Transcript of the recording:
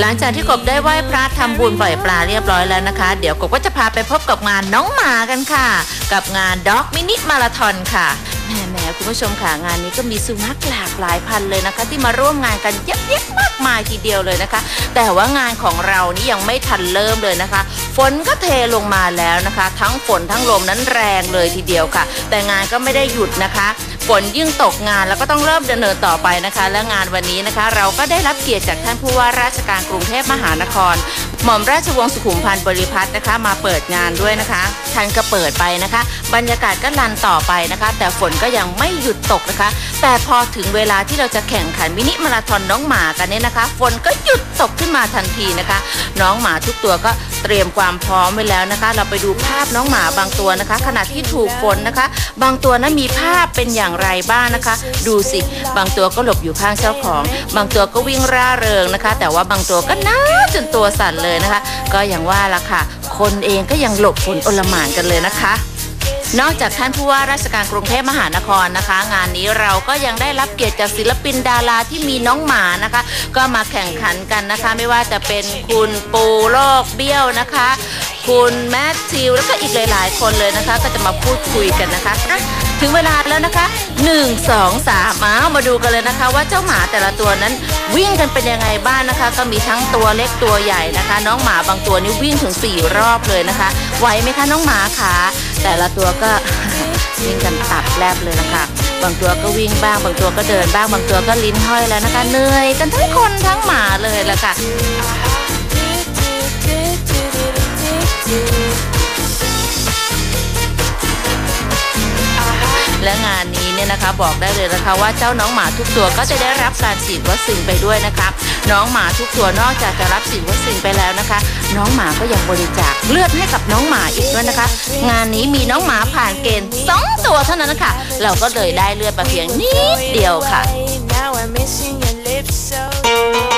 หลังจากที่กบได้ไหว้พระทำบุญปล่อยปลาเรียบร้อยแล้วนะคะ เดี๋ยวกบก็จะพาไปพบกับงานน้องหมากันค่ะ กับงานด็อกมินิมาราทอนค่ะ แหมแหมคุณผู้ชมค่ะงานนี้ก็มีสุนัขหลากหลายพันเลยนะคะ ที่มาร่วมงานกันเยอะแยะมากมายทีเดียวเลยนะคะ แต่ว่างานของเรานี่ยังไม่ทันเริ่มเลยนะคะ ฝนก็เทลงมาแล้วนะคะ ทั้งฝนทั้งลมนั้นแรงเลยทีเดียวค่ะ แต่งานก็ไม่ได้หยุดนะคะฝนยิ่งตกงานแล้วก็ต้องเริ่มดำเนินต่อไปนะคะ และงานวันนี้นะคะ เราก็ได้รับเกียรติจากท่านผู้ว่าราชการกรุงเทพมหานคร หม่อมราชวงศ์สุขุมพันธ์บริพัตรนะคะ มาเปิดงานด้วยนะคะทันก็เปิดไปนะคะ บรรยากาศก็ลันต่อไปนะคะ แต่ฝนก็ยังไม่หยุดตกนะคะ แต่พอถึงเวลาที่เราจะแข่งขันมินิมาราธอนน้องหมากันเนี่ยนะคะ ฝนก็หยุดตกขึ้นมาทันทีนะคะ น้องหมาทุกตัวก็ เตรียมความพร้อมไว้แล้วนะคะ เราไปดูภาพน้องหมาบางตัวนะคะ ขณะที่ถูกฝนนะคะ บางตัวนั้นมีภาพเป็นอย่างไรบ้างนะคะ ดูสิ บางตัวก็หลบอยู่ข้างเจ้าของ บางตัวก็วิ่งร่าเริงนะคะ แต่ว่าบางตัวก็น่าจนตัวสั่นเลยนะคะ ก็อย่างว่าละค่ะ คนเองก็ยังหลบฝนโอลหม่านกันเลยนะคะ นอกจากท่านผู้ว่าราชการกรุงเทพมหานครนะคะ งานนี้เราก็ยังได้รับเกียรติจากศิลปินดาราที่มีน้องหมานะคะ ก็มาแข่งขันกันนะคะ ไม่ว่าจะเป็นคุณปูโลกเบี้ยวนะคะ คุณแมทธิวแล้วก็อีกหลาย ๆ คนเลยนะคะ ก็จะมาพูดคุยกันนะคะะถึงเวลาแล้วนะคะ 1 2 3มามาดูกันเลยนะคะ ว่าเจ้าหมาแต่ละตัวนั้นวิ่งกันเป็นยังไงบ้างนะคะ ก็มีทั้งตัวเล็กตัวใหญ่นะคะ น้องหมาบางตัวนี่วิ่งถึง 4 รอบเลยนะคะ ไหวไหมคะน้องหมาคะแต่ละตัวก็ วิ่งกันตับแลบเลยนะคะบางตัวก็วิ่งบ้าง บางตัวก็เดินบ้าง บางตัวก็ลิ้นห้อยแล้วนะคะเหนื่อยกันทั้งคนทั้งหมาเลยละค่ะ และงานนี้เนี่ยนะคะ บอกได้เลยนะคะว่าเจ้าน้องหมาทุกตัวก็จะได้รับการฉีดวัคซีนไปด้วยนะคะ น้องหมาทุกตัวนอกจากจะรับฉีดวัคซีนไปแล้วนะคะ น้องหมาก็ยังบริจาคเลือดให้กับน้องหมาอีกด้วยนะคะ งานนี้มีน้องหมาผ่านเกณฑ์สองตัวเท่านั้นนะคะเราก็เลยได้เลือดมาเพียงนิดเดียวค่ะ Now I'm missing your